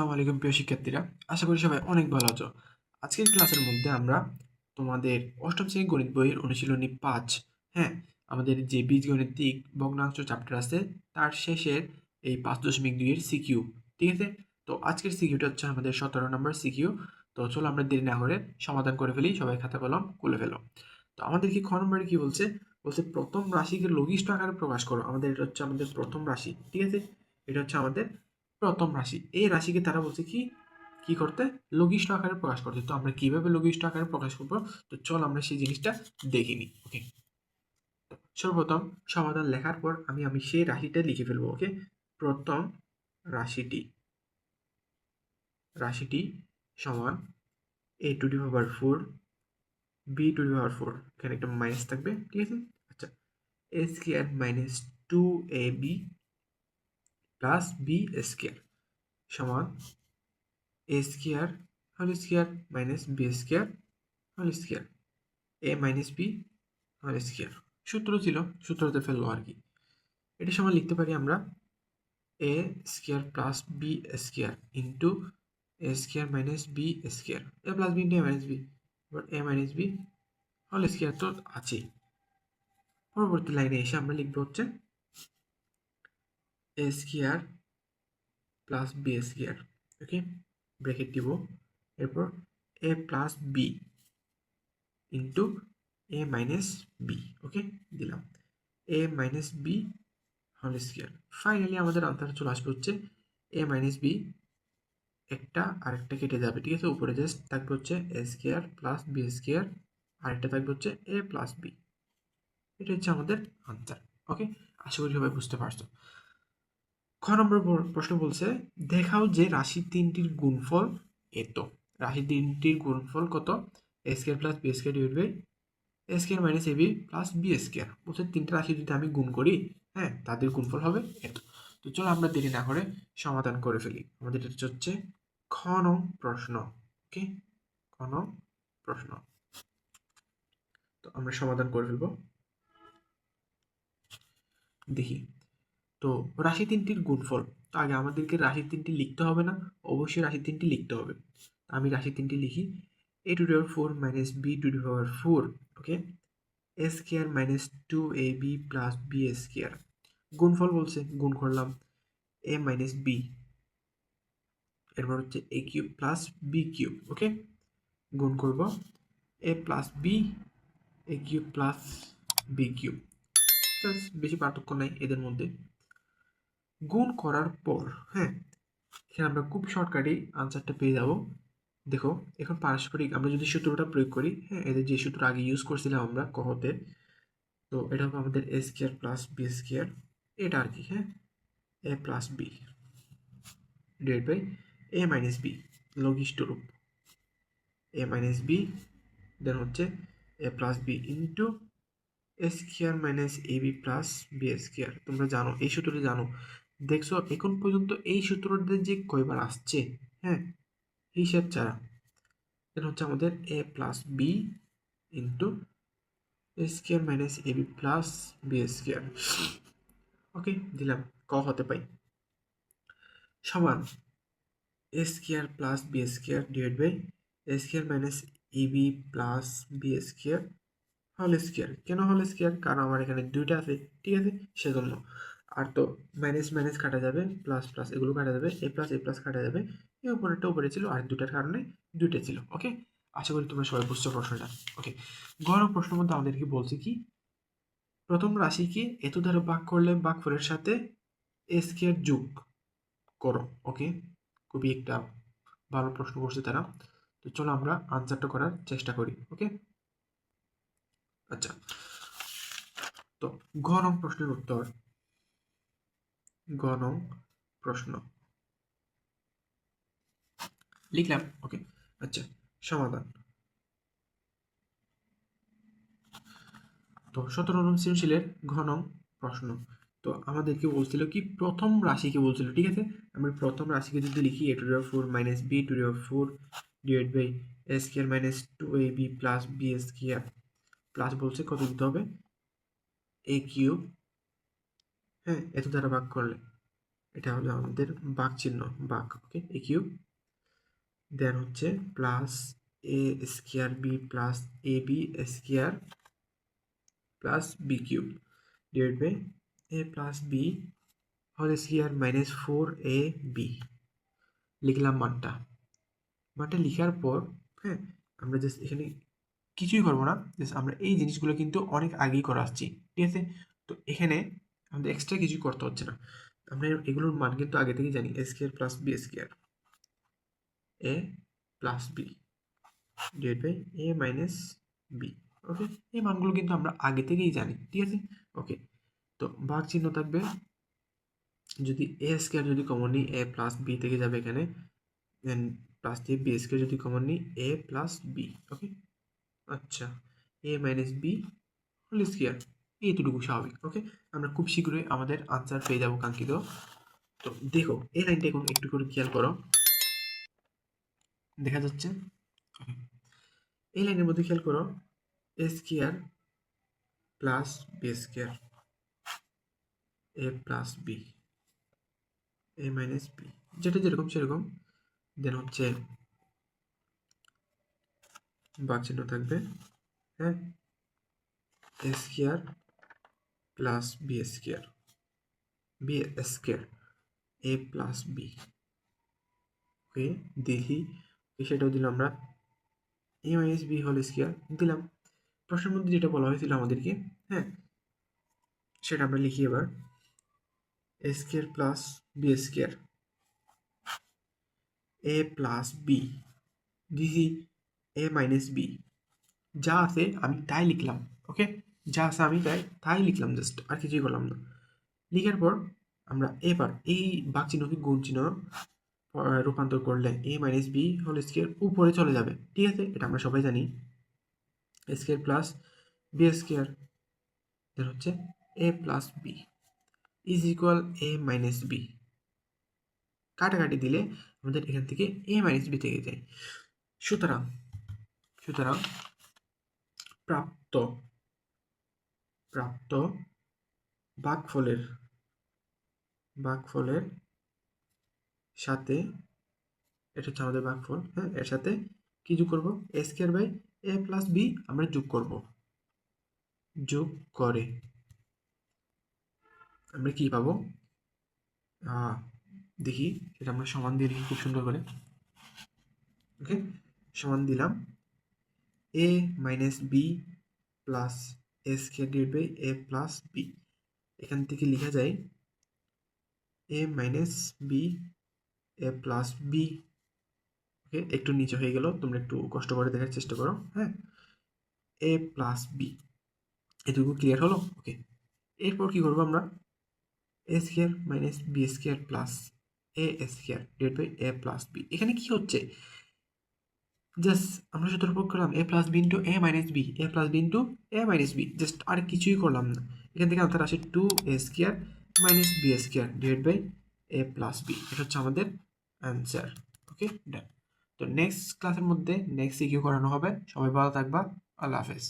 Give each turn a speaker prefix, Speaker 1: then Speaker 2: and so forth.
Speaker 1: আসসালামু আলাইকুম, প্রিয় শিক্ষার্থীরা। আশা করি সবাই অনেক ভালো আছো। আজকের ক্লাসের মধ্যে আমরা তোমাদের অষ্টম শ্রেণি গণিত বইয়ের অনুশীলনী পাঁচ হ্যাঁ আমাদের যে বীজগণিতিক ভগ্নাংশ চ্যাপ্টার আছে, তার শেষের এই পাঁচ দশমিক দুইয়ের সিকিউ ঠিক আছে? তো আজকের সিকিউটা হচ্ছে আমাদের সতেরো নম্বর সিকিউ তো চলো আমরা দেরি না করে সমাধান করে ফেলি, সবাই খাতা কলম খুলে ফেলো। তো আমাদের কি খ নম্বরে কি বলছে? বলছে, প্রথম রাশিকে লঘিষ্ঠ আকারে প্রকাশ করো। আমাদের এটা হচ্ছে আমাদের প্রথম রাশি, ঠিক আছে? এটা হচ্ছে আমাদের প্রথম রাশি। এই রাশিকে তারা বলছে কি কি করতে? লঘিষ্ঠ আকারে প্রকাশ করতে। তো আমরা কীভাবে লঘিষ্ঠ আকারে প্রকাশ করব? তো চল আমরা সেই জিনিসটা দেখিনি ওকে? সর্বপ্রথম সমাধান লেখার পর আমি আমি সেই রাশিটা লিখে ফেলব, ওকে? প্রথম রাশিটি। রাশিটি সমান A to the power four B to the power four এখানে একটা মাইনাস থাকবে, ঠিক আছে? আচ্ছা A square minus two A B plus B square সমান A square whole square minus B square whole square A minus B whole square সূত্র ছিল, সূত্রতে ফেলল আর কি। এটা সময় লিখতে পারি আমরা A square plus B square into A square minus B square A plus B into A minus B এবার A minus B whole square তো আছেই। পরবর্তী লাইনে এসে আমরা লিখব হচ্ছে A square plus B square, okay? Bracket দিব। এরপর A plus B into A minus B, okay? দিলাম। A minus B whole square. Finally আমাদের আনসার চলে আসবে হচ্ছে এ মাইনাস বি। একটা আরেকটা কেটে যাবে, ঠিক আছে? উপরে জাস্ট থাকবে হচ্ছে A square plus B square, আরেকটা থাকবে হচ্ছে এ প্লাস বি। এটা হচ্ছে আমাদের আনসার, ওকে? আশা করি সবাই বুঝতে পারছ। খ নম্বর প্রশ্ন বলছে, দেখাও যে রাশি তিনটির গুণফল এত। রাশি তিনটির গুণফল কত? Square plus B square divide by square minus A B plus B square বলছে, তিনটা রাশি যদি আমি গুণ করি হ্যাঁ তাদের গুণফল হবে এত। তো চলো আমরা দেরি না করে সমাধান করে ফেলি। আমাদের এটা হচ্ছে খ নং প্রশ্ন ওকে খ নং প্রশ্ন। তো আমরা সমাধান করে ফেলব। দেখি। তো রাশি তিনটির গুণফল। তো আগে আমাদেরকে রাশি তিনটি লিখতে হবে না, অবশ্যই রাশি তিনটি লিখতে হবে। আমি রাশি তিনটি লিখি। A to power four minus B to power four, okay? A square minus two A B plus B square. গুণফল বলছে, গুণ করলাম এ মাইনাস বি। এরপর হচ্ছে A cube plus B cube, okay? গুণ করব A plus B, A cube plus B cube. বেশি পার্থক্য নাই এদের মধ্যে। গুণ করার পর হ্যাঁ? এখানে আমরা খুব শর্টকাটেই আনসারটা পেয়ে যাব। দেখো, এখন পারস্পরিক আমরা যদি সূত্রটা প্রয়োগ করি হ্যাঁ এদের যে সূত্র আগে ইউজ করছিলাম আমরা কহতে, তো এটা হবে আমাদের A square plus B square এটা আর কি হ্যাঁ? A plus B divide by A minus B লঘিষ্ঠ রূপ। এ মাইনাস বি দেন হচ্ছে A plus B into A square minus A B plus B square তোমরা জানো, এই সূত্রটা জানো। দেখছ, এখন পর্যন্ত এই সূত্রটা যে কয়বার আসছে হ্যাঁ হিসাব ছাড়া। এটা হচ্ছে আমাদের A plus B into A square minus A B plus B square okay দিলাম, ক হতে পাই। সমান A square plus B square divide by A square minus A B plus B square হল স্কোয়ার কেন হল স্কোয়ার কারণ আমার এখানে দুইটা আছে, ঠিক আছে? সেজন্য। আর তো মাইনাস মাইনাস কাটা যাবে প্লাস প্লাস এগুলো কাটা যাবে এ প্লাস এ প্লাস কাটা যাবে। এ উপরেরটা উপরে ছিল আর দুটার কারণে দুইটা ছিল ওকে আশা করি তোমরা সবাই বুঝছ প্রশ্নটা ওকে গড় প্রশ্নের মধ্যে আমাদেরকে বলছে কি, প্রথম রাশিকে এত দ্বারা ভাগ করলে ভাগফলের সাথে এ স্কোয়ার যোগ করো ওকে খুবই একটা ভালো প্রশ্ন করছে তারা। তো চলো আমরা আনসারটা করার চেষ্টা করি ওকে আচ্ছা তো গরম প্রশ্নের উত্তর। গণং প্রশ্ন। লিখলাম ওকে আচ্ছা সমাধান। তো সতেরো নং সৃজনশীলের ঘনং প্রশ্ন। তো আমাদেরকে বলছিল কি, প্রথম রাশিকে বলছিল, ঠিক আছে? আমরা প্রথম রাশিকে যদি লিখি A to the power four minus B to the power four divide by A square minus two A B plus B square plus বলছে কত দিতে হবে? এ কিউব হ্যাঁ এত দ্বারা ভাগ করলে। এটা হলো আমাদের বাক চিহ্ন বাক ওকে এ কিউব দেন হচ্ছে plus A square B plus A B square plus B cube divide by A plus B whole square minus four A B লিখলাম মানটা। মানটা লিখার পর হ্যাঁ আমরা জাস্ট এখানে কিছুই করব না। জাস্ট আমরা এই জিনিসগুলো কিন্তু অনেক আগেই করে আসছি, ঠিক আছে? তো এখানে আমাদের এক্সট্রা কিছুই করতে হচ্ছে না। আমরা এগুলোর মান কিন্তু আগে থেকেই জানি A square plus B square A plus B divide by A minus B okay এই মানগুলো কিন্তু আমরা আগে থেকেই জানি, ঠিক আছে? ওকে তো ভাগ চিহ্ন থাকবে। যদি এ স্কোয়ার যদি কমন নিই এ প্লাস বি থেকে যাবে এখানে দেন প্লাস দিয়ে বি স্কোয়ার যদি কমন নিই এ প্লাস বি ওকে আচ্ছা A minus B whole square এইটুকু স্বাভাবিক ওকে আমরা খুব শীঘ্রই আমাদের আনসার পেয়ে যাব কাঙ্ক্ষিত। তো দেখো, এই লাইনটা এখন একটু করে খেয়াল করো। দেখা যাচ্ছে এই লাইনের মধ্যে খেয়াল করো A square plus B square A plus B A minus B যেটা যেরকম সেরকম দেন হচ্ছে চিহ্ন থাকবে হ্যাঁ? A square plus B square B square A plus B okay দেখি সেটাও দিলাম আমরা A minus B whole square দিলাম। প্রশ্নের মধ্যে যেটা বলা হয়েছিল আমাদেরকে হ্যাঁ সেটা আমরা লিখি এবার A square plus B square A plus B দিছি এ মাইনাস বি যা আছে আমি তাই লিখলাম ওকে যা আছে আমি তাই তাই লিখলাম জাস্ট আর কিছুই করলাম না। লিখার পর আমরা এবার এই বাক চিহ্নকে গুণ চিহ্ন রূপান্তর করলে A minus B whole square উপরে চলে যাবে, ঠিক আছে? এটা আমরা সবাই জানি। Square plus B square then হচ্ছে A plus B is equal A minus B কাটাকাটি দিলে আমাদের এখান থেকে এ মাইনাস বি থেকে যায়। সুতরাং সুতরাং প্রাপ্ত প্রাপ্ত বাকফলের বাকফলের সাথে, এটা হচ্ছে আমাদের বাকফল হ্যাঁ এর সাথে কি যোগ করব? A square by A plus B আমরা যোগ করব। যোগ করে আমরা কি পাবো? দেখি, এটা আমরা সমান দিয়ে লিখি খুব সুন্দর করে। ওকে সমান দিলাম A minus B plus A square divide by A plus B এখান থেকে লেখা যায় A minus B A plus B okay একটু নিচে হয়ে গেল, তোমরা একটু কষ্ট করে দেখার চেষ্টা করো হ্যাঁ? এ প্লাস বি এটুকু ক্লিয়ার হলো? ওকে এরপর কি করব আমরা? A square minus B square plus A square divide by A plus B এখানে কি হচ্ছে? জাস্ট আমরা সূত্র প্রয়োগ করলাম A plus B into A minus B A plus B into A minus B just আর কিছুই করলাম না। এখান থেকে আনসার আসে two A square minus B square divide by A plus B এটা হচ্ছে আমাদের অ্যান্সার ওকে ডান তো নেক্সট ক্লাসের মধ্যে নেক্সট ইকিউ করানো হবে। সবাই ভালো থাকবা। আল্লাহ হাফেজ।